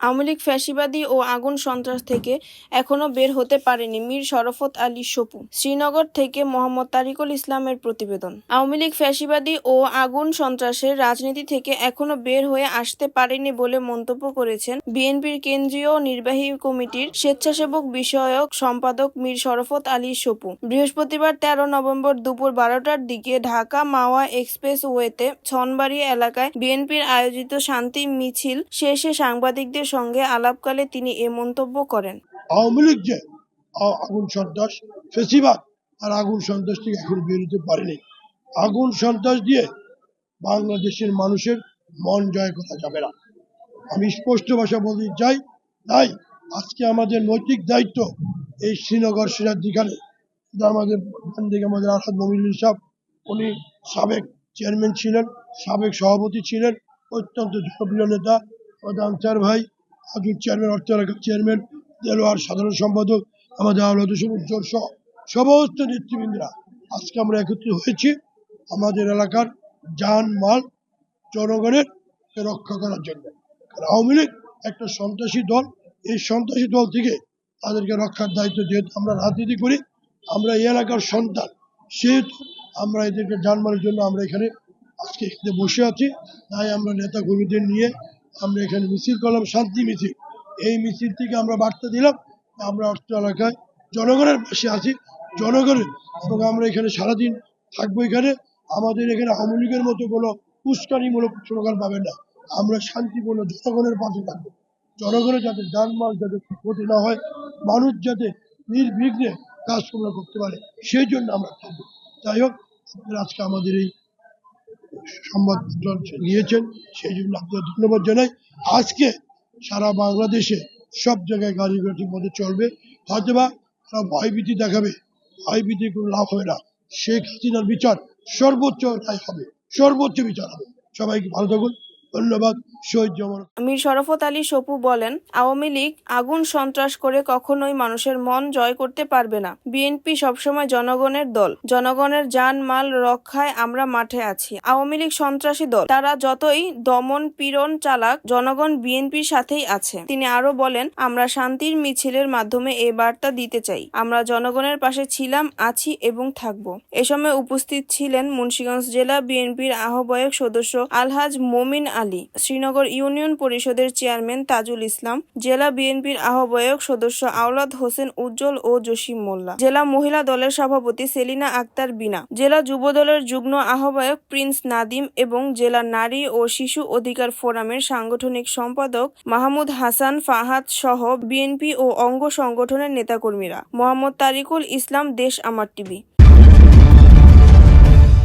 আওয়ামী লীগ ফ্যাসিবাদী ও আগুন সন্ত্রাস থেকে এখনও বের হতে পারেনি মীর শরফত আলী সপু, শ্রীনগর থেকে মোহাম্মদ তারিকুল ইসলামের প্রতিবেদন। আওয়ামী লীগ ফ্যাসিবাদী ও আগুন সন্ত্রাসের রাজনীতি থেকে এখনও বের হয়ে আসতে পারেনি বলে মন্তব্য করেছেন বিএনপির কেন্দ্রীয় নির্বাহী কমিটির স্বেচ্ছাসেবক বিষয়ক সম্পাদক মীর শরফত আলী সপু। বৃহস্পতিবার তেরো নভেম্বর দুপুর বারোটার দিকে ঢাকা মাওয়া এক্সপ্রেস ওয়েতে ছনবাড়ি এলাকায় বিএনপির আয়োজিত শান্তি মিছিল শেষে সাংবাদিকদের সঙ্গে আলাপকালে তিনি এ মন্তব্য করেন। আওয়ামী লীগ যে আগুন সন্ত্রাস ফেসিবাদ আর আগুন সন্ত্রাস থেকে এখন বেরোতে পারেনি। আগুন সন্ত্রাস দিয়ে বাংলাদেশের মানুষের মন জয় করা যাবে না। আমি স্পষ্ট ভাষা বলতে চাই, তাই আজকে আমাদের নৈতিক দায়িত্ব এই শ্রীনগর সিরাজদিখানে আমাদের এখান থেকে আমাদের আসাদ মমিনুল সাহেব, উনি সাবেক চেয়ারম্যান ছিলেন, সাবেক সভাপতি ছিলেন, অত্যন্ত জনপ্রিয় নেতা আমাদের আনসার ভাই আজুর চেয়ারম্যান, অর্থ এলাকার চেয়ারম্যান, দেলোয়ার সাধারণ সম্পাদক, আমাদের আহ্লাদ হোসেন সহ সমস্ত নেতৃবৃন্দরা। আজকে আমরা একত্রিত হয়েছি আমাদের এলাকার যান মাল জনগণের রক্ষা করার জন্য। আওয়ামী লীগ একটা সন্ত্রাসী দল, এই সন্ত্রাসী দল থেকে তাদেরকে রক্ষার দায়িত্ব যেহেতু আমরা রাজনীতি করি, আমরা এই এলাকার সন্তান, সেহেতু আমরা এদেরকে জানমালের জন্য আমরা এখানে আজকে এখানে বসে আছি। তাই আমরা নেতা কর্মীদের নিয়ে আমরা এখানে মিছিল করলাম, শান্তি মিছিল। এই মিছিল থেকে আমরা বার্তা দিলাম, আমরা অর্থ এলাকায় জনগণের পাশে আছি, জনগণের। এবং আমরা এখানে সারাদিন থাকব এখানে। আমাদের এখানে আওয়ামী লীগের মতো কোনো উস্কানিমূলক স্লোগান পাবেন না। আমরা শান্তিপূর্ণ জনগণের পাশে থাকব। জনগণের যাতে যানমাল যাতে ক্ষতি না হয়, মানুষ যাতে নির্বিঘ্নে কাজকর্ম করতে পারে, সেই জন্য আমরা থাকব। যাই হোক, আজকে আমাদের এই সংবাদ নিয়েছেন। সেই জন্য আপনাদের ধন্যবাদ জানাই। আজকে সারা বাংলাদেশে সব জায়গায় গাড়ি ঠিক মতো চলবে। হয়তো বা তারা ভয়ভীতি দেখাবে। ভয়ভীতি কোনো লাভ হবে না। শেখ হাসিনার বিচার সর্বোচ্চ রায় হবে। সর্বোচ্চ বিচার হবে। সবাইকে ভালো থাকুন। ধন্যবাদ, শহীদ জমান মীর শরফত আলী সপু বলেন, আওয়ামী লীগ আগুন সন্ত্রাস করে কখনোই মানুষের মন জয় করতে পারবে না। বিএনপি সবসময় জনগণের দল। জনগণের যান, মাল রক্ষায় আমরা মাঠে আছি। আওয়ামী লীগ সন্ত্রাসী দল। তারা যতই দমন পীড়ন চালাক, জনগণ বিএনপির সাথেই আছে। তিনি আরও বলেন, আমরা শান্তির মিছিলের মাধ্যমে এ বার্তা দিতে চাই। আমরা জনগণের পাশে ছিলাম, আছি এবং থাকব। এ সময় উপস্থিত ছিলেন মুন্সিগঞ্জ জেলা বিএনপির আহ্বায়ক সদস্য আলহাজ মোমিন আলী, শ্রীনগর ইউনিয়ন পরিষদের চেয়ারম্যান তাজুল ইসলাম, জেলা বিএনপির আহ্বায়ক সদস্য আওলাদ হোসেন উজ্জ্বল ও জসিম মোল্লা, জেলা মহিলা দলের সভাপতি সেলিনা আক্তার বিনা, জেলা যুব দলের যুগ্ম আহ্বায়ক প্রিন্স নাদিম এবং জেলা নারী ও শিশু অধিকার ফোরামের সাংগঠনিক সম্পাদক মাহমুদ হাসান ফাহাদ সহ বিএনপি ও অঙ্গ সংগঠনের নেতাকর্মীরা। মোহাম্মদ তারিকুল ইসলাম, দেশ আমার টিভি।